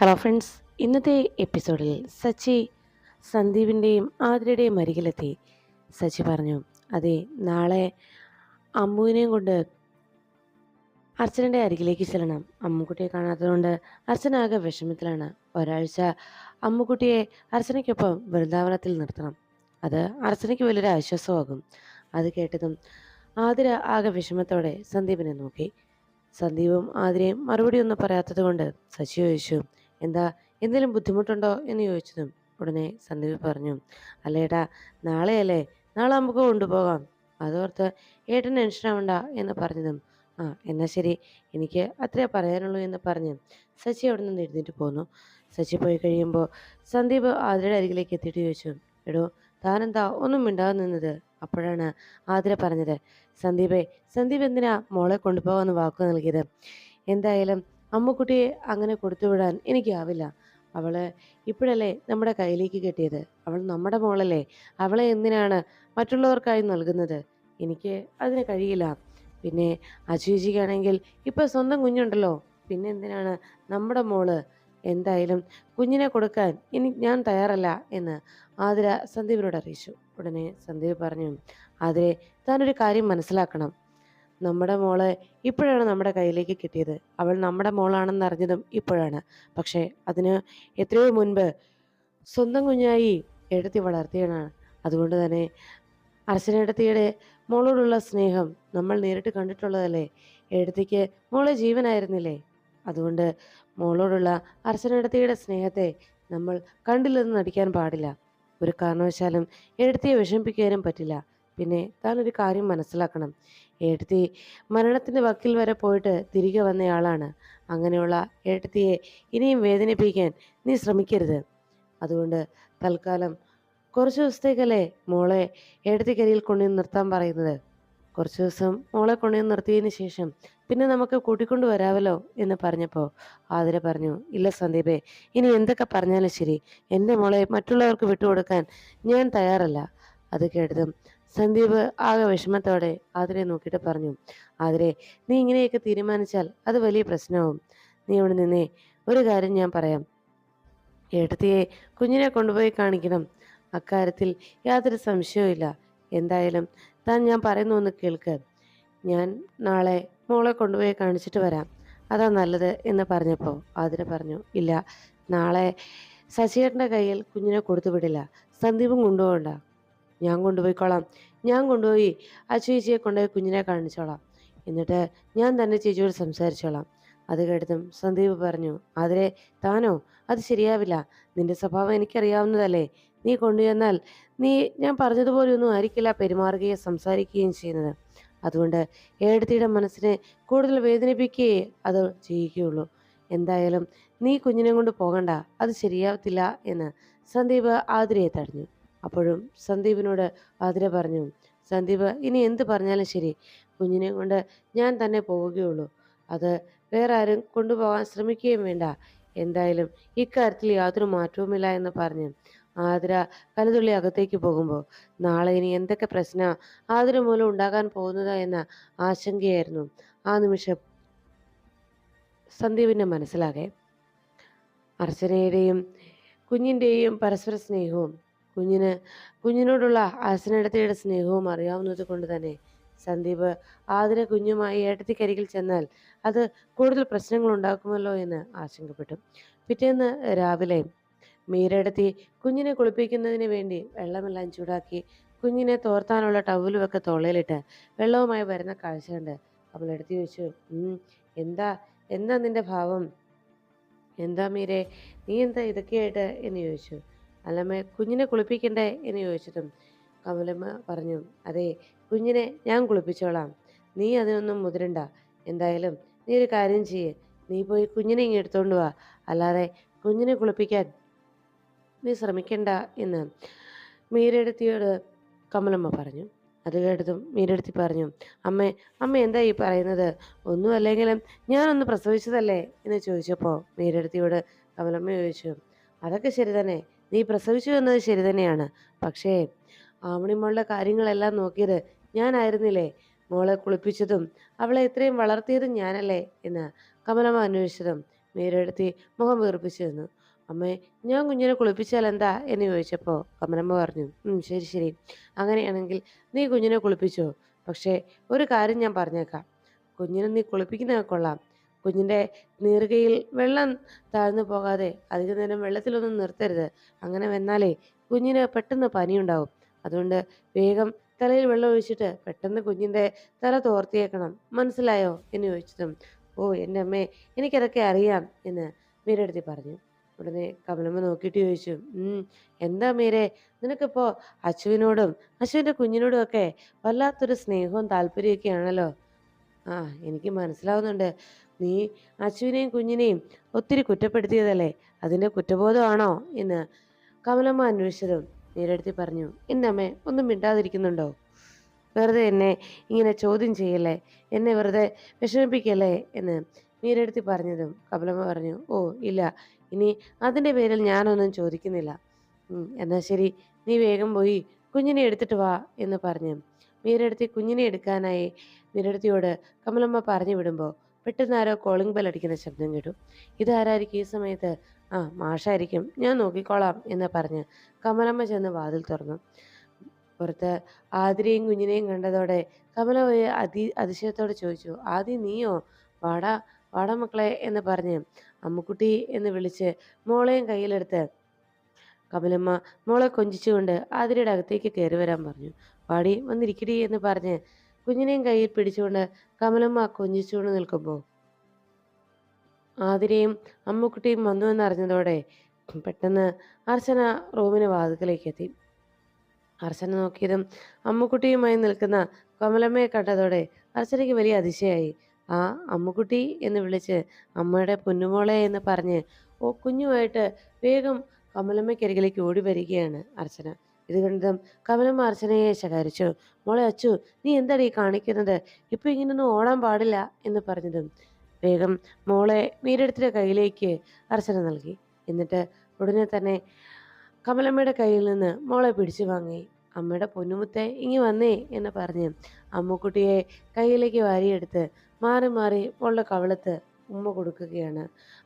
Hello friends ഇന്നത്തെ എപ്പിസോഡിൽ സച്ചി സന്ദീപിന്റെയും ആതിരയുടെയും അരികിലെത്തി. സച്ചി പറഞ്ഞു അതെ നാളെ അമ്മുവിനെയും കൊണ്ട് അർച്ചനയുടെ അരികിലേക്ക് ചെല്ലണം. അമ്മുക്കുട്ടിയെ കാണാത്തതുകൊണ്ട് അർച്ചന ആകെ വിഷമത്തിലാണ്. ഒരാഴ്ച അമ്മുക്കുട്ടിയെ അർച്ചനയ്ക്കൊപ്പം വൃന്ദാവനത്തിൽ നിർത്തണം. അത് അർച്ചനയ്ക്ക് വലിയൊരു ആശ്വാസമാകും. അത് കേട്ടതും ആതിര ആകെ വിഷമത്തോടെ സന്ദീപിനെ നോക്കി. സന്ദീപും ആതിരയും മറുപടി ഒന്നും പറയാത്തത് കൊണ്ട് സച്ചി ചോദിച്ചു എന്താ എന്തെങ്കിലും ബുദ്ധിമുട്ടുണ്ടോ എന്ന് ചോദിച്ചതും ഉടനെ സന്ദീപ് പറഞ്ഞു അല്ലേടാ നാളെയല്ലേ? നാളെ നമുക്ക് കൊണ്ടുപോകാം. അതോർത്ത് ഏട്ടൻ ടെൻഷൻ ആവണ്ട എന്ന് പറഞ്ഞതും ആ എന്നാൽ ശരി. എനിക്ക് അത്രേ പറയാനുള്ളൂ എന്ന് പറഞ്ഞ് സച്ചി അവിടെ നിന്ന് എഴുന്നേറ്റ് പോന്നു. സച്ചി പോയി കഴിയുമ്പോൾ സന്ദീപ് ആതിരയുടെ അരികിലേക്ക് എത്തിയിട്ട് ചോദിച്ചു എടോ താനെന്താ ഒന്നും മിണ്ടാതെ നിന്നത്? അപ്പോഴാണ് ആതിര പറഞ്ഞത് സന്ദീപേ സന്ദീപ് എന്തിനാ മോളെ കൊണ്ടുപോകാമെന്ന് വാക്കു നൽകിയത്? എന്തായാലും അമ്മുക്കുട്ടിയെ അങ്ങനെ കൊടുത്തുവിടാൻ എനിക്കാവില്ല. അവൾ ഇപ്പോഴല്ലേ നമ്മുടെ കയ്യിലേക്ക് കിട്ടിയത്? അവൾ നമ്മുടെ മോളല്ലേ? അവളെ എന്തിനാണ് മറ്റുള്ളവർക്കായി നൽകുന്നത്? എനിക്ക് അതിന് കഴിയില്ല. പിന്നെ അജുജിക്കാണെങ്കിൽ ഇപ്പം സ്വന്തം കുഞ്ഞുണ്ടല്ലോ. പിന്നെ എന്തിനാണ് നമ്മുടെ മോൾ എന്തായാലും കുഞ്ഞിനെ കൊടുക്കാൻ ഇനി ഞാൻ തയ്യാറല്ല എന്ന് ആതിര സന്ദീപിനോട് അറിയിച്ചു. ഉടനെ സന്ദീപ് പറഞ്ഞു ആതിരെ താനൊരു കാര്യം മനസ്സിലാക്കണം. നമ്മുടെ മോളെ ഇപ്പോഴാണ് നമ്മുടെ കയ്യിലേക്ക് കിട്ടിയത്. അവൾ നമ്മുടെ മോളാണെന്ന് അറിഞ്ഞതും ഇപ്പോഴാണ്. പക്ഷേ അതിന് എത്രയോ മുൻപ് സ്വന്തം കുഞ്ഞായി എഴുത്തി വളർത്തിയാണ് അതുകൊണ്ട് തന്നെ അർച്ചനേടത്തിയുടെ മോളോടുള്ള സ്നേഹം നമ്മൾ നേരിട്ട് കണ്ടിട്ടുള്ളതല്ലേ? എഴുത്തിക്ക് മോളെ ജീവനായിരുന്നില്ലേ? അതുകൊണ്ട് മോളോടുള്ള അർച്ചനേടത്തിയുടെ സ്നേഹത്തെ നമ്മൾ കണ്ടില്ലെന്ന് നടിക്കാൻ പാടില്ല. ഒരു കാരണവശാലും എഴുത്തിയെ വിഷമിപ്പിക്കാനും പറ്റില്ല. പിന്നെ താൻ ഒരു കാര്യം മനസ്സിലാക്കണം. ഏട്ടത്തി മരണത്തിന്റെ വക്കിൽ വരെ പോയിട്ട് തിരികെ വന്നയാളാണ്. അങ്ങനെയുള്ള ഏട്ടത്തിയെ ഇനിയും വേദനിപ്പിക്കാൻ നീ ശ്രമിക്കരുത്. അതുകൊണ്ട് തൽക്കാലം കുറച്ച് ദിവസത്തേക്കല്ലേ മോളെ ഏട്ടത്തിക്കരിയിൽ കൊണ്ടുവന്ന് നിർത്താൻ പറയുന്നത്? കുറച്ച് ദിവസം മോളെ കൊണ്ടുവന്ന് നിർത്തിയതിന് ശേഷം പിന്നെ നമുക്ക് കൂട്ടിക്കൊണ്ടു വരാമല്ലോ എന്ന് പറഞ്ഞപ്പോൾ ആതിര പറഞ്ഞു ഇല്ല സന്ദീപേ ഇനി എന്തൊക്കെ പറഞ്ഞാലും ശരി. എന്റെ മോളെ മറ്റുള്ളവർക്ക് വിട്ടുകൊടുക്കാൻ ഞാൻ തയ്യാറല്ല. അത് കേട്ടതും സന്ദീപ് ആകെ വിഷമത്തോടെ ആതിരെ നോക്കിയിട്ട് പറഞ്ഞു ആതിരെ നീ ഇങ്ങനെയൊക്കെ തീരുമാനിച്ചാൽ അത് വലിയ പ്രശ്നമാവും നീ ഇവിടെ നിന്നേ ഒരു കാര്യം ഞാൻ പറയാം. ഏട്ടത്തിയെ കുഞ്ഞിനെ കൊണ്ടുപോയി കാണിക്കണം. അക്കാര്യത്തിൽ യാതൊരു സംശയവുമില്ല എന്തായാലും താൻ ഞാൻ പറയുന്നു ഒന്ന് കേൾക്ക്. ഞാൻ നാളെ മോളെ കൊണ്ടുപോയി കാണിച്ചിട്ട് വരാം. അതാ നല്ലത് എന്ന് പറഞ്ഞപ്പോൾ ആതിര പറഞ്ഞു ഇല്ല നാളെ ശശിയേട്ടന്റെ കയ്യിൽ കുഞ്ഞിനെ കൊടുത്തു വിടില്ല. സന്ദീപും കൊണ്ടുപോകണ്ട. ഞാൻ കൊണ്ടുപോയിക്കോളാം ഞാൻ കൊണ്ടുപോയി ആ ചേച്ചിയെ കൊണ്ടുപോയി കുഞ്ഞിനെ കാണിച്ചോളാം. എന്നിട്ട് ഞാൻ തന്നെ ചേച്ചിയോട് സംസാരിച്ചോളാം. അത് കേട്ടതും സന്ദീപ് പറഞ്ഞു അതിലെ താനോ? അത് ശരിയാവില്ല. നിന്റെ സ്വഭാവം എനിക്കറിയാവുന്നതല്ലേ. നീ കൊണ്ടുചെന്നാൽ നീ ഞാൻ പറഞ്ഞതുപോലെ ഒന്നും ആയിരിക്കില്ല പെരുമാറുകയും സംസാരിക്കുകയും ചെയ്യുന്നത്. അതുകൊണ്ട് ഏടത്തിയുടെ മനസ്സിനെ കൂടുതൽ വേദനിപ്പിക്കുകയേ അത് ചെയ്യുകയുള്ളൂ. എന്തായാലും നീ കുഞ്ഞിനെ കൊണ്ട് പോകണ്ട. അത് ശരിയാവത്തില്ല എന്ന് സന്ദീപ് ആതിരയെ തടഞ്ഞു. അപ്പോഴും സന്ദീപിനോട് ആതിര പറഞ്ഞു സന്ദീപ് ഇനി എന്ത് പറഞ്ഞാലും ശരി. കുഞ്ഞിനെ കൊണ്ട് ഞാൻ തന്നെ പോവുകയുള്ളൂ. അത് വേറെ ആരും കൊണ്ടുപോകാൻ ശ്രമിക്കുകയും വേണ്ട. എന്തായാലും ഇക്കാര്യത്തിൽ യാതൊരു മാറ്റവുമില്ല എന്ന് പറഞ്ഞു. ആതിര കലതുള്ളി അകത്തേക്ക് പോകുമ്പോൾ നാളെ ഇനി എന്തൊക്കെ പ്രശ്ന? ആതിര മൂലം ഉണ്ടാകാൻ പോകുന്നത് എന്ന ആശങ്കയായിരുന്നു. ആ നിമിഷം സന്ദീപിന്റെ മനസ്സിലാകെ അർച്ചനയുടെയും കുഞ്ഞിന്റെയും പരസ്പര സ്നേഹവും കുഞ്ഞിന് കുഞ്ഞിനോടുള്ള അച്ഛനടുത്തയുടെ സ്നേഹവും അറിയാവുന്നത് കൊണ്ട് തന്നെ. സന്ദീപ് ആതിര കുഞ്ഞുമായി ഏട്ടത്തിക്കരികിൽ ചെന്നാൽ അത് കൂടുതൽ പ്രശ്നങ്ങൾ ഉണ്ടാക്കുമല്ലോ എന്ന് ആശങ്കപ്പെട്ടു. പിറ്റേന്ന് രാവിലെ മീരെടുത്തി കുഞ്ഞിനെ കുളിപ്പിക്കുന്നതിന് വേണ്ടി വെള്ളമെല്ലാം ചൂടാക്കി കുഞ്ഞിനെ തോർത്താനുള്ള ടവലുമൊക്കെ തൊള്ളയിലിട്ട് വെള്ളവുമായി വരുന്ന കാഴ്ച കണ്ട് അവൾ എടുത്തു ചോദിച്ചു എന്താ എന്താ നിന്റെ ഭാവം? എന്താ മീരെ നീ എന്താ ഇതൊക്കെയായിട്ട്? എന്ന് ചോദിച്ചു. അല്ലമ്മ കുഞ്ഞിനെ കുളിപ്പിക്കണ്ടേ എന്ന് ചോദിച്ചതും കമലമ്മ പറഞ്ഞു അതെ കുഞ്ഞിനെ ഞാൻ കുളിപ്പിച്ചോളാം. നീ അതിനൊന്നും മുതിരണ്ട. എന്തായാലും നീ ഒരു കാര്യം ചെയ്യേ. നീ പോയി കുഞ്ഞിനെ ഇങ്ങ് എടുത്തോണ്ട് വാ. അല്ലാതെ കുഞ്ഞിനെ കുളിപ്പിക്കാൻ നീ ശ്രമിക്കണ്ട എന്ന് മീരെടുത്തിയോട് കമലമ്മ പറഞ്ഞു. അത് കേട്ടതും മീരെടുത്തി പറഞ്ഞു അമ്മേ അമ്മ എന്താ ഈ പറയുന്നത്? ഒന്നും അല്ലെങ്കിലും ഞാനൊന്ന് പ്രസവിച്ചതല്ലേ? എന്ന് ചോദിച്ചപ്പോൾ മീരെടുത്തിയോട് കമലമ്മ ചോദിച്ചു അതൊക്കെ ശരി തന്നെ. നീ പ്രസവിച്ചു എന്നത് ശരി തന്നെയാണ്. പക്ഷേ ആവണിമോളുടെ കാര്യങ്ങളെല്ലാം നോക്കിയത് ഞാനായിരുന്നില്ലേ? മോളെ കുളിപ്പിച്ചതും അവളെ ഇത്രയും വളർത്തിയതും ഞാനല്ലേ എന്ന് കമലമ്മ അന്വേഷിച്ചതും മേരെടുത്തി മുഖം വീർപ്പിച്ചു നിന്നു. അമ്മേ ഞാൻ കുഞ്ഞിനെ കുളിപ്പിച്ചാൽ എന്താ എന്ന് ചോദിച്ചപ്പോൾ കമലമ്മ പറഞ്ഞു "ഉം, ശരി ശരി. അങ്ങനെയാണെങ്കിൽ നീ കുഞ്ഞിനെ കുളിപ്പിച്ചോ? പക്ഷേ ഒരു കാര്യം ഞാൻ പറഞ്ഞേക്കാം. കുഞ്ഞിനെ നീ കുളിപ്പിക്കുന്നത് കൊള്ളാം. കുഞ്ഞിന്റെ നീറുകയിൽ വെള്ളം താഴ്ന്നു പോകാതെ അധിക നേരം വെള്ളത്തിലൊന്നും നിർത്തരുത്. അങ്ങനെ വന്നാലേ കുഞ്ഞിന് പെട്ടെന്ന് പനിയുണ്ടാവും. അതുകൊണ്ട് വേഗം തലയിൽ വെള്ളം ഒഴിച്ചിട്ട് പെട്ടെന്ന് കുഞ്ഞിന്റെ തല തോർത്തിയേക്കണം. മനസ്സിലായോ? എന്ന് ചോദിച്ചതും ഓ എന്റെ അമ്മേ എനിക്കതൊക്കെ അറിയാം എന്ന് മീരടുത്തി പറഞ്ഞു. ഉടനെ കമലമ്മ നോക്കിയിട്ട് ചോദിച്ചു എന്താ മീരെ? നിനക്കിപ്പോൾ അച്ചുവിനോടും അച്ചുവിന്റെ കുഞ്ഞിനോടും ഒക്കെ വല്ലാത്തൊരു സ്നേഹവും താല്പര്യമൊക്കെയാണല്ലോ? ആ എനിക്ക് മനസ്സിലാവുന്നുണ്ട്. നീ അച്ചുവിനെയും കുഞ്ഞിനെയും ഒത്തിരി കുറ്റപ്പെടുത്തിയതല്ലേ? അതിന്റെ കുറ്റബോധമാണോ എന്ന് കമലമ്മ അന്വേഷിച്ചതും നേരെടുത്തി പറഞ്ഞു ഇന്നമ്മേ ഒന്നും മിണ്ടാതിരിക്കുന്നുണ്ടോ? വെറുതെ എന്നെ ഇങ്ങനെ ചോദ്യം ചെയ്യല്ലേ? എന്നെ വെറുതെ വിഷമിപ്പിക്കല്ലേ? എന്ന് മീരെടുത്തി പറഞ്ഞതും കമലമ്മ പറഞ്ഞു ഓ ഇല്ല ഇനി അതിന്റെ പേരിൽ ഞാനൊന്നും ചോദിക്കുന്നില്ല. എന്നാൽ ശരി നീ വേഗം പോയി കുഞ്ഞിനെ എടുത്തിട്ട് വാ എന്ന് പറഞ്ഞു. മീരെടുത്തി കുഞ്ഞിനെ എടുക്കാനായി മീരെടുത്തിയോട് കമലമ്മ പറഞ്ഞു വിടുമ്പോൾ പെട്ടെന്ന് ആരോ കോളിംഗ് ബെൽ അടിക്കുന്ന ശബ്ദം കേട്ടു. ഇതാരായിരിക്കും ഈ സമയത്ത്? ആ മാഷായിരിക്കും. ഞാൻ നോക്കിക്കോളാം എന്ന് പറഞ്ഞ് കമലമ്മ ചെന്ന് വാതിൽ തുറന്നു. പുറത്ത് ആതിരയും കുഞ്ഞിനെയും കണ്ടതോടെ കമല പോയി അതി അതിശയത്തോടെ ചോദിച്ചു ആദി നീയോ? വാടാ വാടാ മക്കളെ എന്ന് പറഞ്ഞ് അമ്മുക്കുട്ടി എന്ന് വിളിച്ച് മോളെയും കയ്യിലെടുത്ത് കമലമ്മ മോളെ കൊഞ്ചിച്ചുകൊണ്ട് ആതിരയുടെ അകത്തേക്ക് കയറി വരാൻ പറഞ്ഞു. വാടി വന്നിരിക്കടി എന്ന് പറഞ്ഞ് കുഞ്ഞിനെയും കയ്യിൽ പിടിച്ചുകൊണ്ട് കമലമ്മ കൊഞ്ചിച്ചുകൊണ്ട് നിൽക്കുമ്പോൾ ആതിരയും അമ്മുക്കുട്ടിയും വന്നു എന്നറിഞ്ഞതോടെ പെട്ടെന്ന് അർച്ചന റൂമിന് വാതിക്കലേക്ക് എത്തി. അർച്ചന നോക്കിയതും അമ്മുക്കുട്ടിയുമായി നിൽക്കുന്ന കമലമ്മയെ കണ്ടതോടെ അർച്ചനയ്ക്ക് വലിയ അതിശയായി. ആ അമ്മുക്കുട്ടി? എന്ന് വിളിച്ച് അമ്മയുടെ പൊന്നുമോളെ എന്ന് പറഞ്ഞ് ഓ കുഞ്ഞുമായിട്ട് വേഗം കമലമ്മയ്ക്കരികിലേക്ക് ഓടി വരികയാണ് അർച്ചന. ഇത് കണ്ടതും കമലം അർച്ചനയെ ശകാരിച്ചു മോളെ അച്ചു നീ എന്താടി കാണിക്കുന്നത്? ഇപ്പൊ ഇങ്ങനൊന്നും ഓടാൻ പാടില്ല എന്ന് പറഞ്ഞതും. വേഗം മോളെ മീരെടുത്തിന്റെ കയ്യിലേക്ക് അർച്ചന നൽകി. എന്നിട്ട് ഉടനെ തന്നെ കമലമ്മയുടെ കയ്യിൽ നിന്ന് മോളെ പിടിച്ചു വാങ്ങി. അമ്മയുടെ പൊന്നുമുത്തെ ഇങ്ങി വന്നേ എന്ന് പറഞ്ഞ് അമ്മുക്കുട്ടിയെ കയ്യിലേക്ക് വാരിയെടുത്ത് മാറി മാറി മോളുടെ കവളത്ത് ഉമ്മ കൊടുക്കുകയാണ്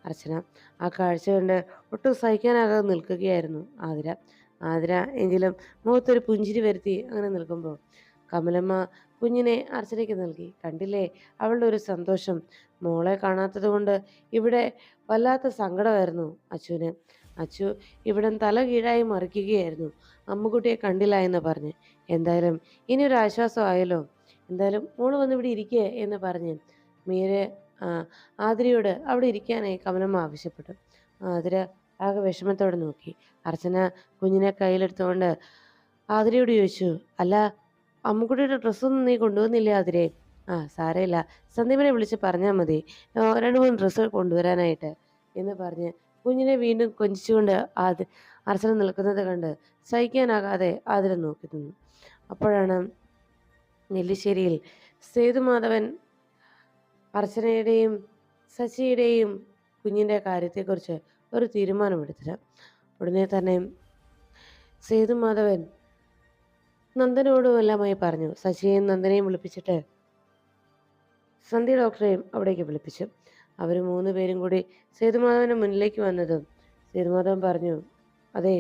അർച്ചന. ആ കാഴ്ച കണ്ട് ഒട്ടും സഹിക്കാനാകാതെ നിൽക്കുകയായിരുന്നു ആതിര. ആതിര എങ്കിലും മുഖത്തൊരു പുഞ്ചിരി വരുത്തി അങ്ങനെ നിൽക്കുമ്പോൾ കമലമ്മ കുഞ്ഞിനെ അർച്ചനയ്ക്ക് നൽകി. കണ്ടില്ലേ? അവളുടെ ഒരു സന്തോഷം. മോളെ കാണാത്തത് കൊണ്ട് ഇവിടെ വല്ലാത്ത സങ്കടമായിരുന്നു അച്ചുവിന് അച്ചു ഇവിടെ തല കീഴായി മറിക്കുകയായിരുന്നു. അമ്മുക്കുട്ടിയെ കണ്ടില്ല എന്ന് പറഞ്ഞ്. എന്തായാലും ഇനി ഒരു ആശ്വാസമായല്ലോ എന്തായാലും മോൾ വന്ന് ഇവിടെ ഇരിക്കേ എന്ന് പറഞ്ഞ് മീരെ ആതിരയോട് അവിടെ ഇരിക്കാനായി കമലമ്മ ആവശ്യപ്പെട്ടു. ആതിര ആകെ വിഷമത്തോടെ നോക്കി. അർച്ചന കുഞ്ഞിനെ കയ്യിലെടുത്തുകൊണ്ട് ആതിരയോട് ചോദിച്ചു അല്ല അമ്മുക്കുട്ടിയുടെ ഡ്രസ്സൊന്നും നീ കൊണ്ടുവന്നില്ലേ ആതിരെ? ആ സാരമില്ല. സന്ദീപിനെ വിളിച്ച് പറഞ്ഞാൽ മതി. രണ്ട് മൂന്ന് ഡ്രസ്സ് കൊണ്ടുവരാനായിട്ട്. എന്ന് പറഞ്ഞ് കുഞ്ഞിനെ വീണ്ടും കൊഞ്ചിച്ചുകൊണ്ട് ആതി അർച്ചന നിൽക്കുന്നത് കണ്ട് സഹിക്കാനാകാതെ ആതിര നോക്കി നിന്നു. അപ്പോഴാണ് നെല്ലിശ്ശേരിയിൽ സേതുമാധവൻ അർച്ചനയുടെയും ശശിയുടെയും കുഞ്ഞിന്റെ കാര്യത്തെക്കുറിച്ച് ഒരു തീരുമാനമെടുത്തത് ഉടനെ തന്നെ സേതുമാധവൻ നന്ദനോടും എല്ലാമായി പറഞ്ഞു. ശശിയെയും നന്ദനെയും വിളിപ്പിച്ചിട്ട് സന്ധ്യ ഡോക്ടറെയും അവിടേക്ക് വിളിപ്പിച്ചു. അവർ മൂന്ന് പേരും കൂടി സേതുമാധവന്റെ മുന്നിലേക്ക് വന്നതും സേതുമാധവൻ പറഞ്ഞു അതെ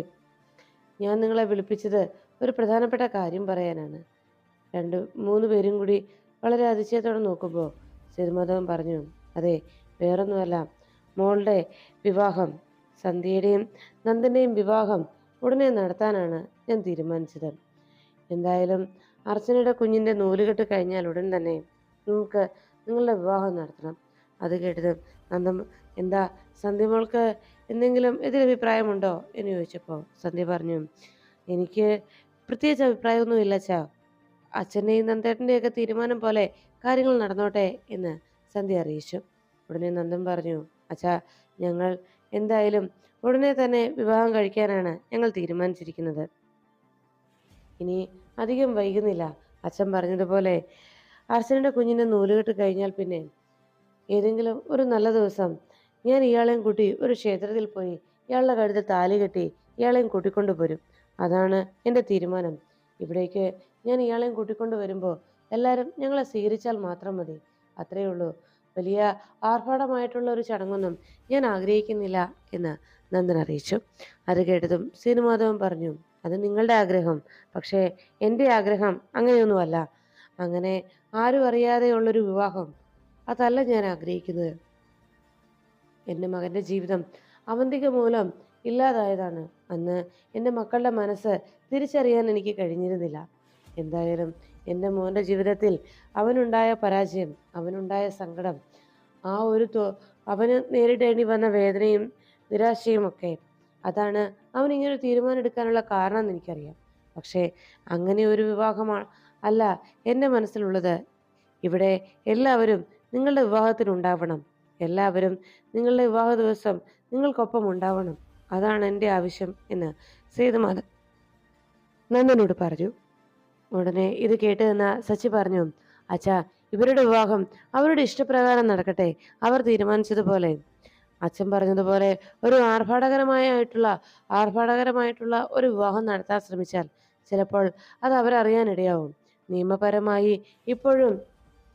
ഞാൻ നിങ്ങളെ വിളിപ്പിച്ചത് ഒരു പ്രധാനപ്പെട്ട കാര്യം പറയാനാണ്. രണ്ട് മൂന്ന് പേരും കൂടി വളരെ അതിശയത്തോടെ നോക്കുമ്പോൾ സേതുമാധവൻ പറഞ്ഞു അതെ വേറൊന്നുമല്ല. മോളുടെ വിവാഹം സന്ധ്യയുടെയും നന്ദന്റെയും വിവാഹം ഉടനെ നടത്താനാണ് ഞാൻ തീരുമാനിച്ചത്. എന്തായാലും അർച്ചനയുടെ കുഞ്ഞിന്റെ നൂലുകെട്ട് കഴിഞ്ഞാൽ ഉടൻ തന്നെ നമുക്ക് നിങ്ങളുടെ വിവാഹം നടത്തണം. അത് കേട്ടത് നന്ദം എന്താ സന്ധ്യ മോൾക്ക് എന്തെങ്കിലും എതിരഭിപ്രായമുണ്ടോ? എന്ന് ചോദിച്ചപ്പോൾ സന്ധ്യ പറഞ്ഞു എനിക്ക് പ്രത്യേകിച്ച് അഭിപ്രായമൊന്നുമില്ല അച്ഛാ. അച്ഛന്റെയും നന്ദേട്ടന്റെയൊക്കെ തീരുമാനം പോലെ കാര്യങ്ങൾ നടന്നോട്ടെ എന്ന് സന്ധ്യ അറിയിച്ചു. ഉടനെ നന്ദൻ പറഞ്ഞു അച്ഛാ ഞങ്ങൾ എന്തായാലും ഉടനെ തന്നെ വിവാഹം കഴിക്കാനാണ് ഞങ്ങൾ തീരുമാനിച്ചിരിക്കുന്നത്. ഇനി അധികം വൈകുന്നില്ല. അച്ഛൻ പറഞ്ഞതുപോലെ അർച്ചനയുടെ കുഞ്ഞിന്റെ നൂലുകെട്ട് കഴിഞ്ഞാൽ പിന്നെ ഏതെങ്കിലും ഒരു നല്ല ദിവസം ഞാൻ ഇയാളെയും കൂട്ടി ഒരു ക്ഷേത്രത്തിൽ പോയി ഇയാളുടെ കഴുത്തിൽ താലി കെട്ടി ഇയാളെയും കൂട്ടിക്കൊണ്ടു പോരും. അതാണ് എന്റെ തീരുമാനം. ഇവിടേക്ക് ഞാൻ ഇയാളെയും കൂട്ടിക്കൊണ്ടു വരുമ്പോൾ എല്ലാവരും ഞങ്ങളെ സ്വീകരിച്ചാൽ മാത്രം മതി. അത്രയേ ഉള്ളൂ. വലിയ ആർഭാടമായിട്ടുള്ള ഒരു ചടങ്ങൊന്നും ഞാൻ ആഗ്രഹിക്കുന്നില്ല എന്ന് നന്ദൻ അറിയിച്ചു. അത് കേട്ടതും സീനുമാധവൻ പറഞ്ഞു അത് നിങ്ങളുടെ ആഗ്രഹം പക്ഷേ എന്റെ ആഗ്രഹം അങ്ങനെയൊന്നുമല്ല. അങ്ങനെ ആരും അറിയാതെയുള്ളൊരു വിവാഹം അതല്ല ഞാൻ ആഗ്രഹിക്കുന്നത്. എന്റെ മകന്റെ ജീവിതം അവന്തിക മൂലം ഇല്ലാതായതാണ്. അന്ന് എന്റെ മക്കളുടെ മനസ്സ് തിരിച്ചറിയാൻ എനിക്ക് കഴിഞ്ഞിരുന്നില്ല. എന്തായാലും എന്റെ മോന്റെ ജീവിതത്തിൽ അവനുണ്ടായ പരാജയം അവനുണ്ടായ സങ്കടം ആ ഒരു അവന് നേരിടേണ്ടി വന്ന വേദനയും നിരാശയും ഒക്കെ. അതാണ് അവൻ ഇങ്ങനൊരു തീരുമാനം എടുക്കാനുള്ള കാരണം എന്ന് എനിക്കറിയാം. പക്ഷേ അങ്ങനെ ഒരു വിവാഹമാണ് അല്ല എന്റെ മനസ്സിലുള്ളത്. ഇവിടെ എല്ലാവരും നിങ്ങളുടെ വിവാഹത്തിൽ ഉണ്ടാവണം. എല്ലാവരും നിങ്ങളുടെ വിവാഹ ദിവസം നിങ്ങൾക്കൊപ്പം ഉണ്ടാവണം. അതാണ് എന്റെ ആവശ്യം എന്ന് സേതുമാധ നന്ദനോട് പറഞ്ഞു. ഉടനെ ഇത് കേട്ട് നിന്ന സച്ചി പറഞ്ഞു അച്ഛാ ഇവരുടെ വിവാഹം അവരുടെ ഇഷ്ടപ്രകാരം നടക്കട്ടെ അവർ തീരുമാനിച്ചതുപോലെ. അച്ഛൻ പറഞ്ഞതുപോലെ ഒരു ആർഭാടകരമായിട്ടുള്ള ആർഭാടകരമായിട്ടുള്ള ഒരു വിവാഹം നടത്താൻ ശ്രമിച്ചാൽ ചിലപ്പോൾ അത് അവരറിയാനിടയാവും. നിയമപരമായി ഇപ്പോഴും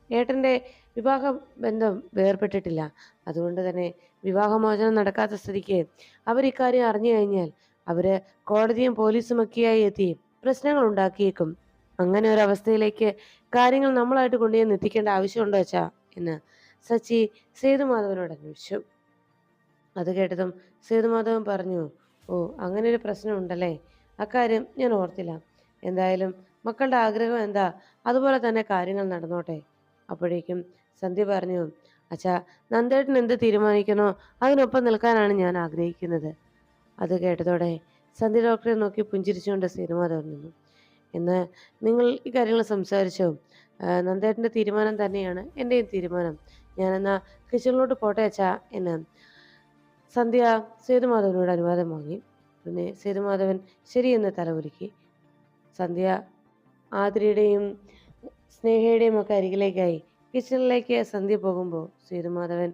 ഏട്ടന്റെ വിവാഹ ബന്ധം വേർപെട്ടിട്ടില്ല. അതുകൊണ്ട് തന്നെ വിവാഹമോചനം നടക്കാത്ത സ്ഥിതിക്ക് അവർ ഇക്കാര്യം അറിഞ്ഞു കഴിഞ്ഞാൽ അവർ കോടതിയും പോലീസുമൊക്കെയായി എത്തി പ്രശ്നങ്ങൾ ഉണ്ടാക്കിയേക്കും. അങ്ങനെ ഒരു അവസ്ഥയിലേക്ക് കാര്യങ്ങൾ നമ്മളായിട്ട് കൊണ്ടുചെന്ന് എത്തിക്കേണ്ട ആവശ്യമുണ്ടോ വെച്ചാ എന്ന് സച്ചി സേതുമാധവനോട് അന്വേഷിച്ചു. അത് കേട്ടതും സേതുമാധവൻ പറഞ്ഞു ഓ അങ്ങനെ ഒരു പ്രശ്നം ഉണ്ടല്ലേ അക്കാര്യം ഞാൻ ഓർത്തില്ല. എന്തായാലും മക്കളുടെ ആഗ്രഹം എന്താ? അതുപോലെ തന്നെ കാര്യങ്ങൾ നടന്നോട്ടെ. അപ്പോഴേക്കും സന്ധ്യ പറഞ്ഞു അച്ഛാ നന്ദേട്ടൻ എന്ത് തീരുമാനിക്കണോ അതിനൊപ്പം നിൽക്കാനാണ് ഞാൻ ആഗ്രഹിക്കുന്നത്. അത് കേട്ടതോടെ സന്ധ്യ ഡോക്ടറെ നോക്കി പുഞ്ചിരിച്ചുകൊണ്ട് സേതുമാധവൻ നിന്നു. എന്ന് നിങ്ങൾ ഈ കാര്യങ്ങൾ സംസാരിച്ചോ? നന്ദേട്ടന്റെ തീരുമാനം തന്നെയാണ് എന്റെയും തീരുമാനം. ഞാനെന്നാ കിച്ചണിലോട്ട് പോട്ടെ അച്ഛാ എന്ന് സന്ധ്യ സേതുമാധവനോട് അനുവാദം വാങ്ങി. പിന്നെ സേതുമാധവൻ ശരിയെന്ന് തലകുലുക്കി. സന്ധ്യ ആതിരയുടെയും സ്നേഹയുടെയും ഒക്കെ അരികിലേക്കായി കിച്ചണിലേക്ക് സന്ധ്യ പോകുമ്പോൾ സേതുമാധവൻ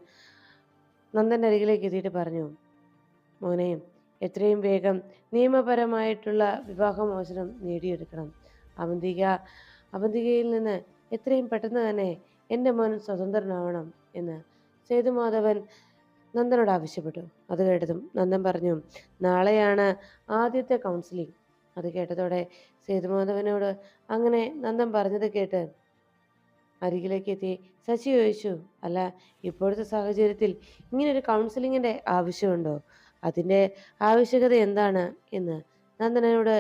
നന്ദന്റെ അരികിലേക്ക് എത്തിയിട്ട് പറഞ്ഞു മോനെ എത്രയും വേഗം നിയമപരമായിട്ടുള്ള വിവാഹമോചനം നേടിയെടുക്കണം. അവന്തിക അവന്തികയിൽ നിന്ന് എത്രയും പെട്ടെന്ന് തന്നെ എന്റെ മോൻ സ്വതന്ത്രനാവണം എന്ന് സേതുമാധവൻ നന്ദനോട് ആവശ്യപ്പെട്ടു. അത് കേട്ടതും നന്ദൻ പറഞ്ഞു നാളെയാണ് ആദ്യത്തെ കൗൺസിലിംഗ് അത് കേട്ടതോടെ സേതുമാധവനോട് അങ്ങനെ നന്ദൻ പറഞ്ഞത് കേട്ട് അരികിലേക്ക് എത്തി. ശശി ചോദിച്ചു അല്ല ഇപ്പോഴത്തെ സാഹചര്യത്തിൽ ഇങ്ങനൊരു കൗൺസിലിങ്ങിന്റെ ആവശ്യമുണ്ടോ? അതിന്റെ ആവശ്യകത എന്താണ് എന്ന് നന്ദനോട്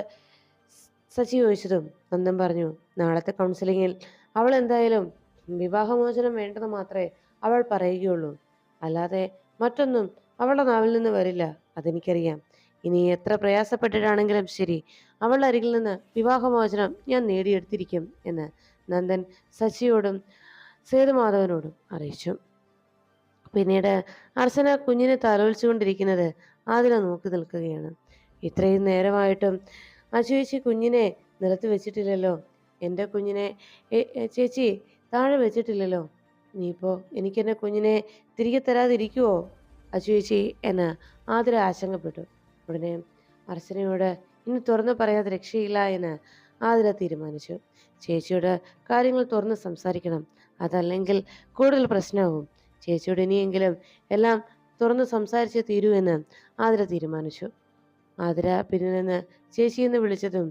സച്ചി ചോദിച്ചതും നന്ദൻ പറഞ്ഞു നാളത്തെ കൗൺസിലിങ്ങിൽ അവൾ എന്തായാലും വിവാഹമോചനം വേണ്ടെന്ന് മാത്രമേ അവൾ പറയുകയുള്ളൂ. അല്ലാതെ മറ്റൊന്നും അവളുടെ നാവിൽ നിന്ന് വരില്ല അതെനിക്കറിയാം. ഇനി എത്ര പ്രയാസപ്പെട്ടിട്ടാണെങ്കിലും ശരി അവളുടെ അരികിൽ നിന്ന് വിവാഹമോചനം ഞാൻ നേടിയെടുത്തിരിക്കും എന്ന് നന്ദൻ ശശിയോടും സേതുമാധവനോടും അറിയിച്ചു. പിന്നീട് അർച്ചന കുഞ്ഞിനെ താലോലിച്ചുകൊണ്ടിരിക്കുന്നത് ആതിര നോക്കി നിൽക്കുകയാണ്. ഇത്രയും നേരമായിട്ടും ആ ചേച്ചി കുഞ്ഞിനെ നിലത്ത് വെച്ചിട്ടില്ലല്ലോ. എന്റെ കുഞ്ഞിനെ "എ- എ, ചേച്ചി താഴെ വെച്ചിട്ടില്ലല്ലോ. നീ എനിക്കെന്റെ കുഞ്ഞിനെ തിരികെ തരാതിരിക്കുവോ? അച്ചു ചേച്ചി എന്ന് ആതിര ആശങ്കപ്പെട്ടു. ഉടനെ അർച്ചനയോട് ഇനി തുറന്നു പറയാതെ രക്ഷയില്ല എന്ന് ആതിര തീരുമാനിച്ചു. ചേച്ചിയോട് കാര്യങ്ങൾ തുറന്ന് സംസാരിക്കണം. അതല്ലെങ്കിൽ കൂടുതൽ പ്രശ്നമാവും. ചേച്ചിയോട് ഇനിയെങ്കിലും എല്ലാം തുറന്ന് സംസാരിച്ച് തീരൂ എന്ന് ആതിര തീരുമാനിച്ചു. ആതിര പിന്നിൽ നിന്ന് ചേച്ചി എന്ന് വിളിച്ചതും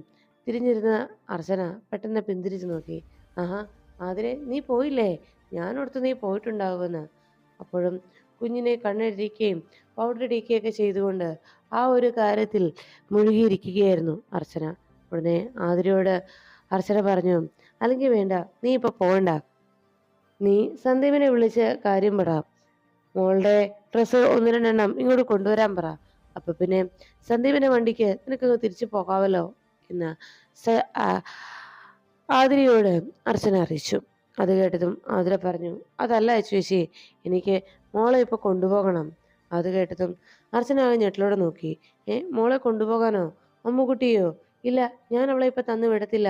തിരിഞ്ഞിരുന്ന അർച്ചന പെട്ടെന്ന് പിന്തിരിച്ചു നോക്കി. ആഹാ ആതിരെ നീ പോയില്ലേ? ഞാനോർത്ത് നീ പോയിട്ടുണ്ടാവുമെന്ന്. അപ്പോഴും കുഞ്ഞിനെ കണ്ണെഴുതിക്കുകയും പൗഡർ ഇടിക്കുകയൊക്കെ ചെയ്തുകൊണ്ട് ആ ഒരു കാര്യത്തിൽ മുഴുകിയിരിക്കുകയായിരുന്നു അർച്ചന. ഉടനെ ആതിരയോട് അർച്ചന പറഞ്ഞു അല്ലെങ്കിൽ വേണ്ട നീ ഇപ്പൊ പോകണ്ട നീ സന്ദീപിനെ വിളിച്ച് കാര്യം പറ. മോളുടെ ഡ്രസ്സ് ഒന്ന് രണ്ടെണ്ണം ഇങ്ങോട്ട് കൊണ്ടുവരാൻ പറ. അപ്പൊ പിന്നെ സന്ദീപിന്റെ വണ്ടിക്ക് നിനക്ക് തിരിച്ചു പോകാമല്ലോ എന്ന് ആതിരയോട് അർച്ചന അറിയിച്ചു. അത് കേട്ടതും ആതിര പറഞ്ഞു അതല്ല ചേച്ചി എനിക്ക് മോളെ ഇപ്പൊ കൊണ്ടുപോകണം. അത് കേട്ടതും അർച്ചന ആ ഞെട്ടിലൂടെ നോക്കി. ഏ മോളെ കൊണ്ടുപോകാനോ? അമ്മുകുട്ടിയോ ഇല്ല ഞാൻ അവളെ ഇപ്പൊ തന്നു വിടത്തില്ല.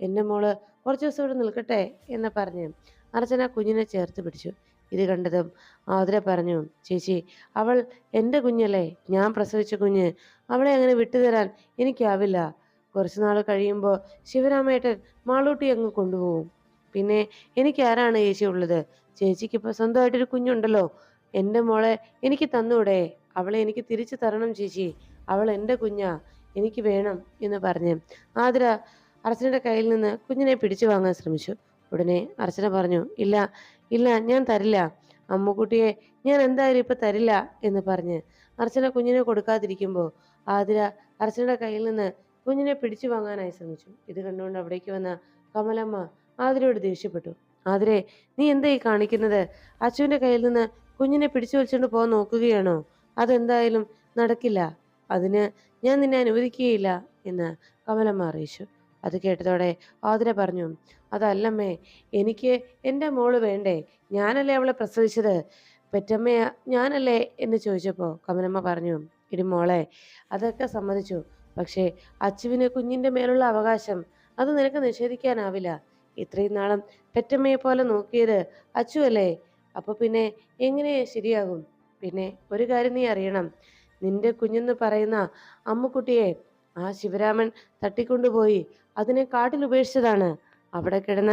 എന്റെ മോൾ കുറച്ച് ദിവസം ഇവിടെ നിൽക്കട്ടെ എന്ന് പറഞ്ഞ് അർച്ചന കുഞ്ഞിനെ ചേർത്ത് പിടിച്ചു. ഇത് കണ്ടതും ആതിര പറഞ്ഞു ചേച്ചി അവൾ എന്റെ കുഞ്ഞല്ലേ? ഞാൻ പ്രസവിച്ച കുഞ്ഞ്. അവളെ അങ്ങനെ വിട്ടുതരാൻ എനിക്കാവില്ല. കുറച്ചു നാൾ കഴിയുമ്പോൾ ശിവരാമേട്ടൻ മാളൂട്ടി അങ്ങ് കൊണ്ടുപോകും. പിന്നെ എനിക്ക് ആരാണ് ചേച്ചി ഉള്ളത്? ചേച്ചിക്ക് ഇപ്പൊ സ്വന്തമായിട്ടൊരു കുഞ്ഞുണ്ടല്ലോ. എന്റെ മോളെ എനിക്ക് തന്നൂടെ. അവളെ എനിക്ക് തിരിച്ചു തരണം ചേച്ചി. അവൾ എന്റെ കുഞ്ഞാ. എനിക്ക് വേണം എന്ന് പറഞ്ഞ് ആതിര അർച്ചനയുടെ കയ്യിൽ നിന്ന് കുഞ്ഞിനെ പിടിച്ചു വാങ്ങാൻ ശ്രമിച്ചു. ഉടനെ അർച്ചന പറഞ്ഞു ഇല്ല ഇല്ല ഞാൻ തരില്ല. അമ്മുക്കുട്ടിയെ ഞാൻ എന്തായാലും ഇപ്പൊ തരില്ല എന്ന് പറഞ്ഞ് അർച്ചന കുഞ്ഞിനെ കൊടുക്കാതിരിക്കുമ്പോൾ ആതിര അർച്ചനയുടെ കയ്യിൽ നിന്ന് കുഞ്ഞിനെ പിടിച്ചു വാങ്ങാനായി ശ്രമിച്ചു. ഇത് കണ്ടുകൊണ്ട് അവിടേക്ക് വന്ന കമലമ്മ ആതിരയോട് ദേഷ്യപ്പെട്ടു. ആതിരെ നീ എന്തായി കാണിക്കുന്നത്? അച്ചുവിന്റെ കയ്യിൽ നിന്ന് കുഞ്ഞിനെ പിടിച്ചു വലിച്ചുകൊണ്ട് പോകാൻ നോക്കുകയാണോ? അതെന്തായാലും നടക്കില്ല. അതിന് ഞാൻ നിന്നെ അനുവദിക്കുകയില്ല എന്ന് കമലമ്മ അറിയിച്ചു. അത് കേട്ടതോടെ ആതിര പറഞ്ഞു അതല്ലമ്മേ എനിക്ക് എന്റെ മോൾ വേണ്ടേ? ഞാനല്ലേ അവളെ പ്രസവിച്ചത്? പെറ്റമ്മയാ ഞാനല്ലേ? എന്ന് ചോദിച്ചപ്പോൾ കമലമ്മ പറഞ്ഞു ഇടി മോളെ അതൊക്കെ സമ്മതിച്ചു. പക്ഷേ അച്ചുവിന് കുഞ്ഞിന്റെ മേലുള്ള അവകാശം അത് നിനക്ക് നിഷേധിക്കാനാവില്ല. ഇത്രയും നാളും പെറ്റമ്മയെ പോലെ നോക്കിയത് അച്ചു അല്ലേ അപ്പോൾ പിന്നെ എങ്ങനെ ശരിയാകും? പിന്നെ ഒരു കാര്യം നീ അറിയണം. നിന്റെ കുഞ്ഞെന്ന് പറയുന്ന അമ്മുക്കുട്ടിയെ ആ ശിവരാമൻ തട്ടിക്കൊണ്ടുപോയി. അതിനെ കാട്ടിൽ ഉപേക്ഷിച്ചതാണ്. അവിടെ കിടന്ന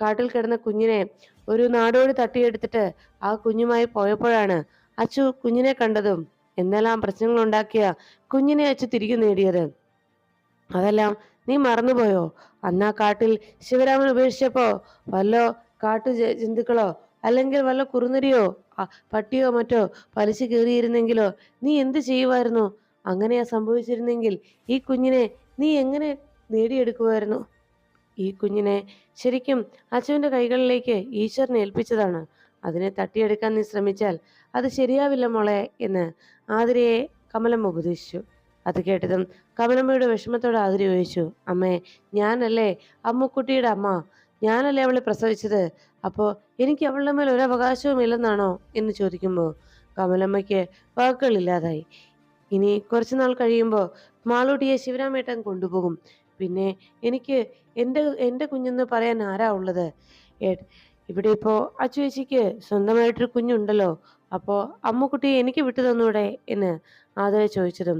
കാട്ടിൽ കിടന്ന കുഞ്ഞിനെ ഒരു നാടോടി തട്ടിയെടുത്തിട്ട് ആ കുഞ്ഞുമായി പോയപ്പോഴാണ് അച്ചു കുഞ്ഞിനെ കണ്ടതും എന്തെല്ലാം പ്രശ്നങ്ങൾ ഉണ്ടാക്കിയ കുഞ്ഞിനെ അച്ചു തിരികെ നേടിയത്. അതെല്ലാം നീ മറന്നുപോയോ? അന്നാ കാട്ടിൽ ശിവരാമൻ ഉപേക്ഷിച്ചപ്പോ വല്ലോ കാട്ടു ജന്തുക്കളോ അല്ലെങ്കിൽ വല്ല കുറുനരിയോ പട്ടിയോ മറ്റോ പലിശ കയറിയിരുന്നെങ്കിലോ നീ എന്ത് ചെയ്യുമായിരുന്നു? അങ്ങനെയാ സംഭവിച്ചിരുന്നെങ്കിൽ ഈ കുഞ്ഞിനെ നീ എങ്ങനെ നേടിയെടുക്കുമായിരുന്നു? ഈ കുഞ്ഞിനെ ശരിക്കും അച്ഛന്റെ കൈകളിലേക്ക് ഈശ്വരനെ ഏൽപ്പിച്ചതാണ്. അതിനെ തട്ടിയെടുക്കാൻ നീ ശ്രമിച്ചാൽ അത് ശരിയാവില്ല മോളെ എന്ന് ആതിരയെ കമലം ഉപദേശിച്ചു. അത് കേട്ടതും കമലമ്മയുടെ വിഷമത്തോടെ ആതിര ചോദിച്ചു അമ്മേ ഞാനല്ലേ അമ്മുക്കുട്ടിയുടെ അമ്മ? ഞാനല്ലേ അവളെ പ്രസവിച്ചത്? അപ്പോൾ എനിക്ക് അവളുടെ മേൽ ഒരു അവകാശവും ഇല്ലെന്നാണോ എന്ന് ചോദിക്കുമ്പോൾ കമലമ്മയ്ക്ക് വാക്കുകളില്ലാതായി. ഇനി കുറച്ചു നാൾ കഴിയുമ്പോൾ മാളൂട്ടിയെ ശിവരാമേട്ടൻ കൊണ്ടുപോകും. പിന്നെ എനിക്ക് എന്റെ എന്റെ കുഞ്ഞെന്ന് പറയാൻ ആരാ ഉള്ളത്? ഇവിടെ ഇപ്പോൾ അച്ചുവേച്ചിക്ക് സ്വന്തമായിട്ടൊരു കുഞ്ഞുണ്ടല്ലോ. അപ്പോൾ അമ്മുക്കുട്ടിയെ എനിക്ക് വിട്ടു തന്നൂടെ എന്ന് ആദര ചോദിച്ചതും.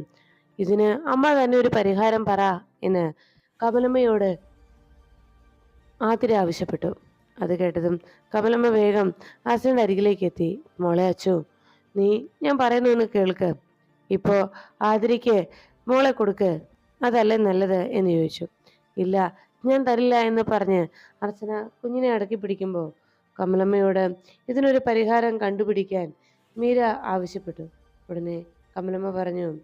ഇതിന് അമ്മ തന്നെ ഒരു പരിഹാരം പറ എന്ന് കമലമ്മയോട് ആതിര ആവശ്യപ്പെട്ടു. അത് കേട്ടതും കമലമ്മ വേഗം അച്ഛന്റെ അരികിലേക്ക് എത്തി. മോളെ അച്ചു നീ ഞാൻ പറയുന്നൊന്ന് കേൾക്ക്. ഇപ്പോ ആതിരയ്ക്ക് മോളെ കൊടുക്ക്. അതല്ലേ നല്ലത് എന്ന് ചോദിച്ചു. ഇല്ല ഞാൻ തരില്ല എന്ന് പറഞ്ഞ് അർച്ചന കുഞ്ഞിനെ അടക്കി പിടിക്കുമ്പോൾ കമലമ്മയോട് ഇതിനൊരു പരിഹാരം കണ്ടുപിടിക്കാൻ മീര ആവശ്യപ്പെട്ടു. ഉടനെ കമലമ്മ പറഞ്ഞു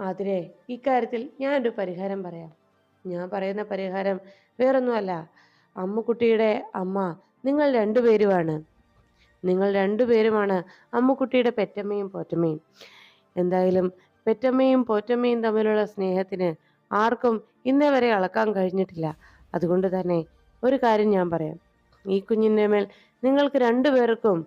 ആതിരെ ഇക്കാര്യത്തിൽ ഞാനൊരു പരിഹാരം പറയാം. ഞാൻ പറയുന്ന പരിഹാരം വേറൊന്നുമല്ല. അമ്മുക്കുട്ടിയുടെ അമ്മ നിങ്ങൾ രണ്ടുപേരുമാണ്. നിങ്ങൾ രണ്ടുപേരുമാണ് അമ്മുക്കുട്ടിയുടെ പെറ്റമ്മയും പോറ്റമ്മയും. എന്തായാലും പെറ്റമ്മയും പോറ്റമ്മയും തമ്മിലുള്ള സ്നേഹത്തിന് ആർക്കും ഇന്നേ വരെ അളക്കാൻ കഴിഞ്ഞിട്ടില്ല. അതുകൊണ്ട് തന്നെ ഒരു കാര്യം ഞാൻ പറയാം. ഈ കുഞ്ഞിന്റെ മേൽ നിങ്ങൾക്ക് രണ്ടുപേർക്കും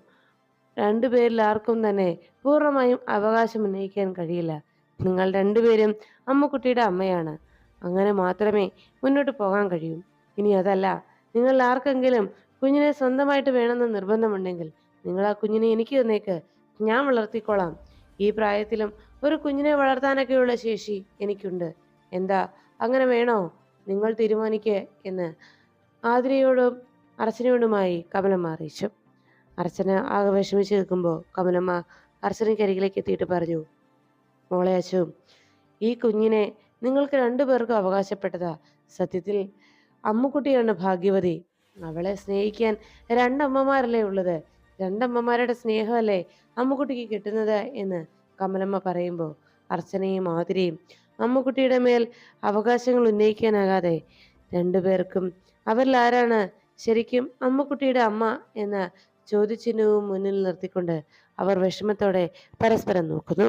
രണ്ടുപേരിൽ ആർക്കും തന്നെ പൂർണമായും അവകാശം ഉന്നയിക്കാൻ കഴിയില്ല. നിങ്ങൾ രണ്ടുപേരും അമ്മക്കുട്ടിയുടെ അമ്മയാണ്. അങ്ങനെ മാത്രമേ മുന്നോട്ട് പോകാൻ കഴിയൂ. ഇനി അതല്ല നിങ്ങൾ ആർക്കെങ്കിലും കുഞ്ഞിനെ സ്വന്തമായിട്ട് വേണമെന്ന് നിർബന്ധമുണ്ടെങ്കിൽ നിങ്ങൾ ആ കുഞ്ഞിനെ എനിക്ക് തന്നേക്ക് ഞാൻ വളർത്തിക്കോളാം. ഈ പ്രായത്തിലും ഒരു കുഞ്ഞിനെ വളർത്താനൊക്കെയുള്ള ശേഷി എനിക്കുണ്ട്. എന്താ? അങ്ങനെ വേണോ? നിങ്ങൾ തീരുമാനിക്കുക എന്ന് ആതിരയോടും അർച്ചനയോടുമായി കമലമ്മ അറിയിച്ചു. അർച്ചന ആകെ വിഷമിച്ച് നിൽക്കുമ്പോൾ കമലമ്മ അർച്ചന അരികിലേക്ക് എത്തിയിട്ട് പറഞ്ഞു മോളെ അച്ചു ഈ കുഞ്ഞിനെ നിങ്ങൾക്ക് രണ്ടുപേർക്കും അവകാശപ്പെട്ടതാ. സത്യത്തിൽ അമ്മുക്കുട്ടിയാണ് ഭാഗ്യവതി. അവളെ സ്നേഹിക്കാൻ രണ്ടമ്മമാരല്ലേ ഉള്ളത്. രണ്ടമ്മമാരുടെ സ്നേഹമല്ലേ അമ്മുക്കുട്ടിക്ക് കിട്ടുന്നത് എന്ന് കമലമ്മ പറയുമ്പോൾ അർച്ചനയും ആതിരയും അമ്മുക്കുട്ടിയുടെ മേൽ അവകാശങ്ങൾ ഉന്നയിക്കാനാകാതെ രണ്ടുപേർക്കും അവരിൽ ആരാണ് ശരിക്കും അമ്മുക്കുട്ടിയുടെ അമ്മ എന്ന ചോദ്യചിഹ്നവും മുന്നിൽ നിർത്തിക്കൊണ്ട് അവർ വിഷമത്തോടെ പരസ്പരം നോക്കുന്നു.